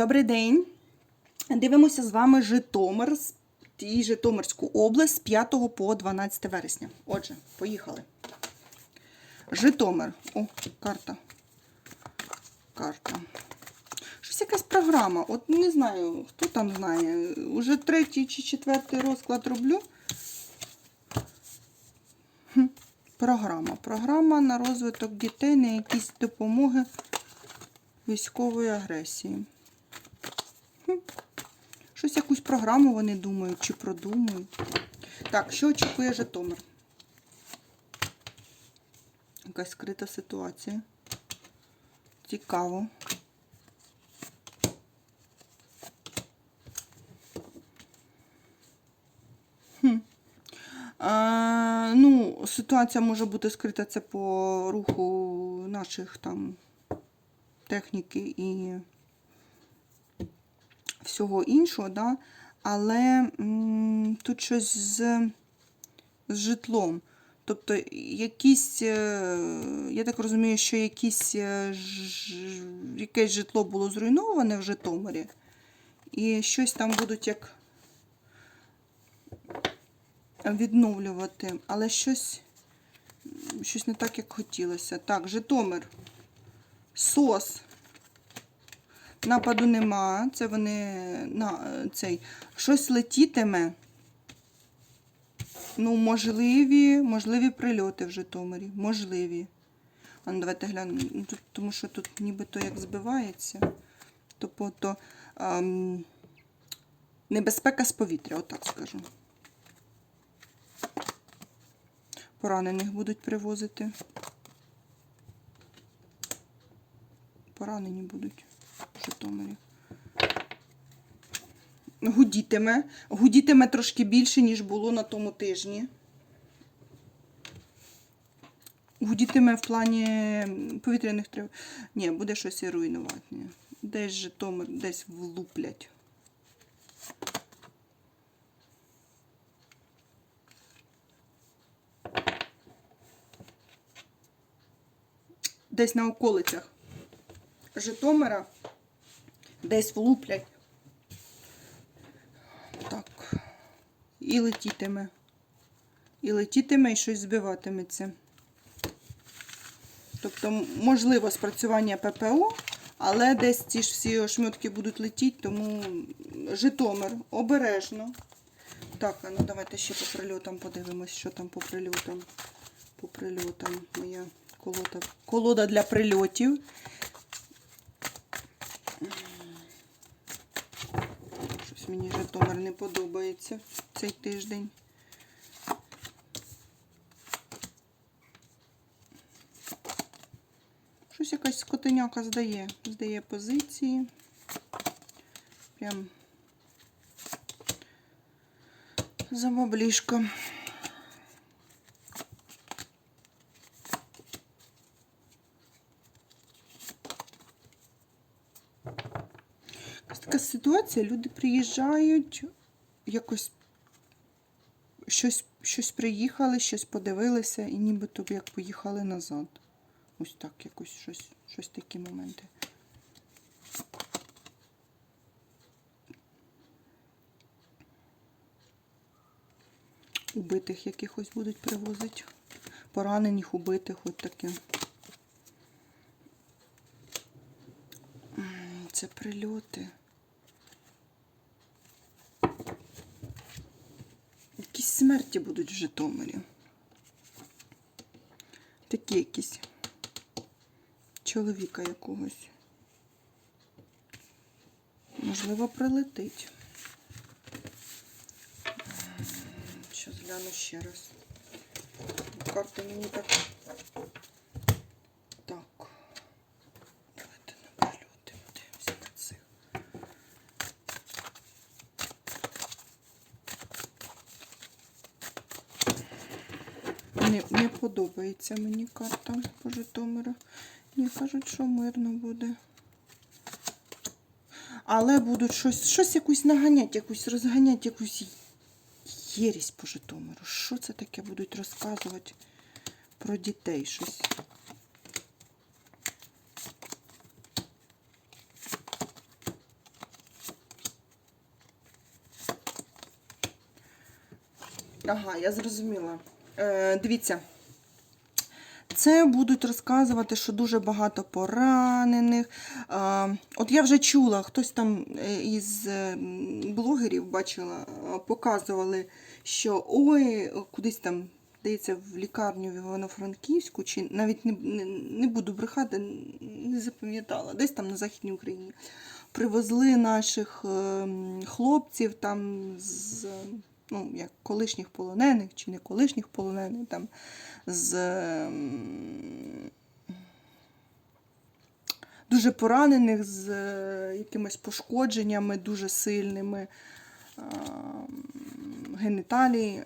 Добрий день. Дивимося з вами Житомир і Житомирську область з 5 по 12 вересня. Отже, поїхали. Житомир. О, карта. Карта. Щось якась програма. От не знаю, хто там знає. Уже третій чи четвертий розклад роблю. Хм, Програма. Програма на розвиток дітей на якісь допомоги військової агресії. Щось якусь програму вони думають чи продумують. Так, що очікує Житомир? Якась скрита ситуація. Цікаво. Хм. Ну, ситуація може бути скрита це по руху наших там техніки і всього іншого, да? але м, тут щось з, з житлом. Тобто, якісь, е, я так розумію, що якісь, е, якесь житло було зруйноване в Житомирі, і щось там будуть як відновлювати, але щось, щось не так, як хотілося. Так, Житомир. СОС. Нападу нема. Це вони на цей. Щось летітиме. Ну, можливі, можливі прильоти в Житомирі. Можливі. А ну, давайте глянемо. Ну, тому що тут нібито як збивається. Тобто то, ем, небезпека з повітря, отак скажу. Поранених будуть привозити. Поранені будуть в Житомирі. Гудітиме. Гудітиме трошки більше, ніж було на тому тижні. Гудітиме в плані повітряних трив. Ні, буде щось і руйнувати. Десь Житомир, десь влуплять. Десь на околицях Житомира десь влуплять. Так. І летітиме. І летітиме, і щось збиватиметься. Тобто, можливо, спрацювання ППО, але десь ці ж всі ошметки будуть летіти, тому Житомир обережно. Так, а ну давайте ще по прильотам подивимось, що там по прильотам. По прильотам. Моя колода, колода для прильотів. Щось мені Житомир не подобається цей тиждень. Щось якась скотиняка здає. Здає позиції. Прям за така ситуація, люди приїжджають, якось щось, щось приїхали, щось подивилися, і нібито як поїхали назад. Ось так, якось щось, щось такі моменти. Убитих якихось будуть привозити. Поранених, убитих, от таке. Це прильоти. Якісь смерті будуть в Житомирі. Такі якісь чоловіка якогось. Можливо, прилетить. Що гляну ще раз. Карти мені. Так. не, не подобається мені карта по Житомиру. Мені кажуть, що мирно буде. Але будуть щось щось якусь наганять, якусь розганять, якусь єрість по Житомиру. Що це таке будуть розказувати про дітей щось? Ага, я зрозуміла. Е, дивіться. Це будуть розказувати, що дуже багато поранених. От я вже чула, хтось там е, із е, блогерів бачила, показували, що ой, кудись там, здається, в лікарню в Івано-Франківську, чи навіть не, не, буду брехати, не запам'ятала, десь там на Західній Україні. Привезли наших е, хлопців там з ну, як колишніх полонених чи не колишніх полонених там з ем, дуже поранених, з е, якимись пошкодженнями дуже сильними ем, геніталії.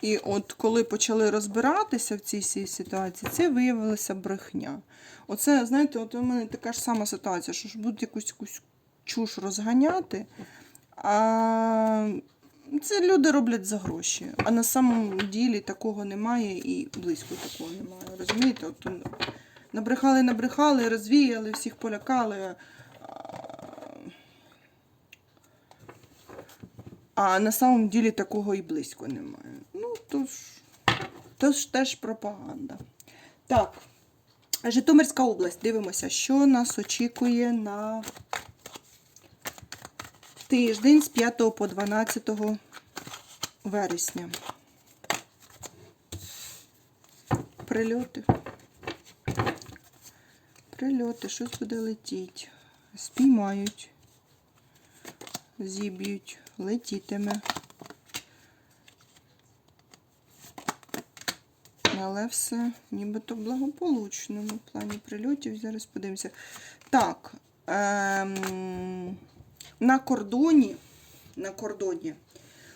І от коли почали розбиратися в цій всій ситуації, це виявилася брехня. Оце, знаєте, от у мене така ж сама ситуація, що ж будуть якусь якусь чуш розганяти. А це люди роблять за гроші. А на самому ділі такого немає і близько такого немає. Розумієте? От, ну, набрехали, набрехали, розвіяли, всіх полякали. а- на самому ділі такого і близько немає. Ну, то ж, то ж теж пропаганда. Так, Житомирська область. Дивимося, що нас очікує на тиждень з 5 по 12 вересня. Прильоти. Прильоти, щось буде летіти. Спіймають, зіб'ють, летітиме. Але все нібито в благополучному плані прильотів. Зараз подивимося. Так. Ем, на кордоні, на кордоні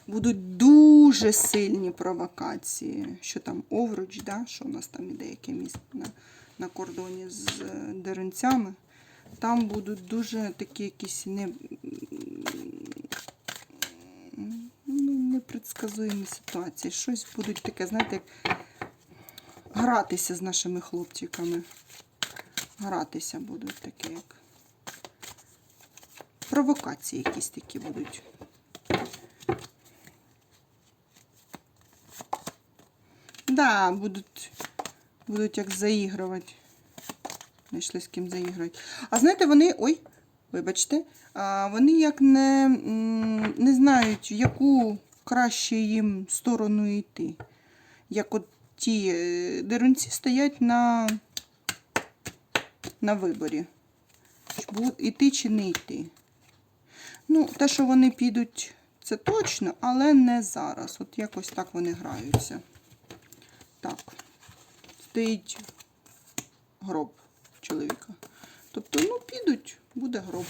будуть дуже сильні провокації. Що там, Овруч, да? що у нас там іде яке місто на, на кордоні з е, Деренцями. Там будуть дуже такі якісь не, ну, непредсказуємі ситуації. Щось будуть таке, знаєте, як гратися з нашими хлопчиками. Гратися будуть таке, як провокації якісь такі будуть. Да, будуть, будуть як заігрувати. Знайшли з ким заігрувати. А знаєте, вони. Ой, вибачте, вони як не, не знають, в яку краще їм сторону йти. Як от ті е, дерунці стоять на, на виборі. Іти чи не йти. Ну, те, що вони підуть, це точно, але не зараз. От якось так вони граються. Так. Стоїть гроб чоловіка. Тобто, ну, підуть, буде гроб.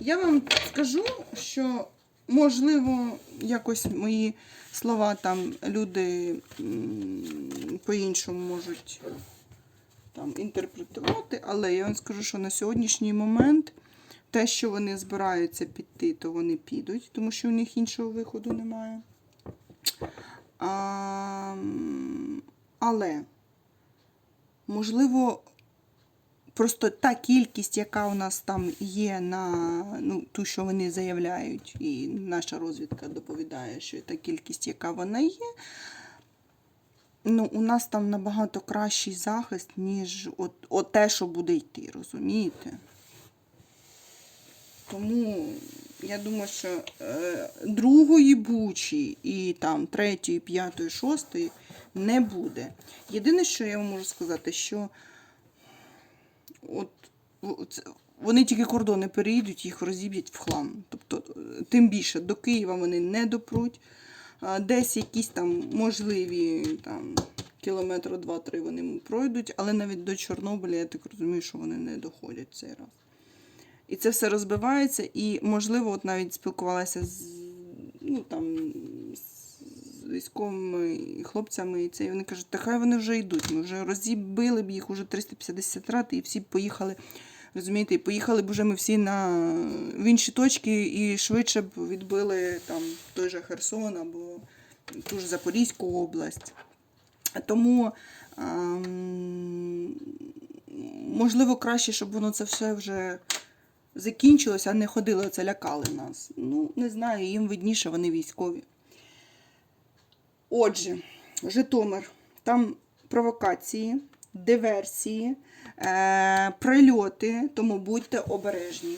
Я вам скажу, що, можливо, якось мої слова там люди по-іншому можуть там інтерпретувати, але я вам скажу, що на сьогоднішній момент те, що вони збираються піти, то вони підуть, тому що у них іншого виходу немає. А, але, можливо, просто та кількість, яка у нас там є на ну, ту, що вони заявляють, і наша розвідка доповідає, що та кількість, яка вона є, ну, у нас там набагато кращий захист, ніж от, от те, що буде йти, розумієте? Тому я думаю, що е, другої бучі і там третьої, п'ятої, шостої не буде. Єдине, що я вам можу сказати, що от, це- вони тільки кордони переїдуть, їх розіб'ють в хлам. Тобто, е, тим більше до Києва вони не допруть. Десь якісь там можливі там, кілометри два-три вони пройдуть, але навіть до Чорнобиля, я так розумію, що вони не доходять цей раз. І це все розбивається, і, можливо, от навіть спілкувалася з, ну, там, з військовими і хлопцями, і це, і вони кажуть, та хай вони вже йдуть. Ми вже розібили б їх уже 350 рад, і всі поїхали. Розумієте, і поїхали б уже ми всі на в інші точки і швидше б відбили там той же Херсон або ту ж Запорізьку область. Тому ем, можливо краще, щоб воно це все вже закінчилося, а не ходили оце лякали нас. Ну, не знаю, їм видніше, вони військові. Отже, Житомир, там провокації, диверсії, е, прильоти, тому будьте обережні.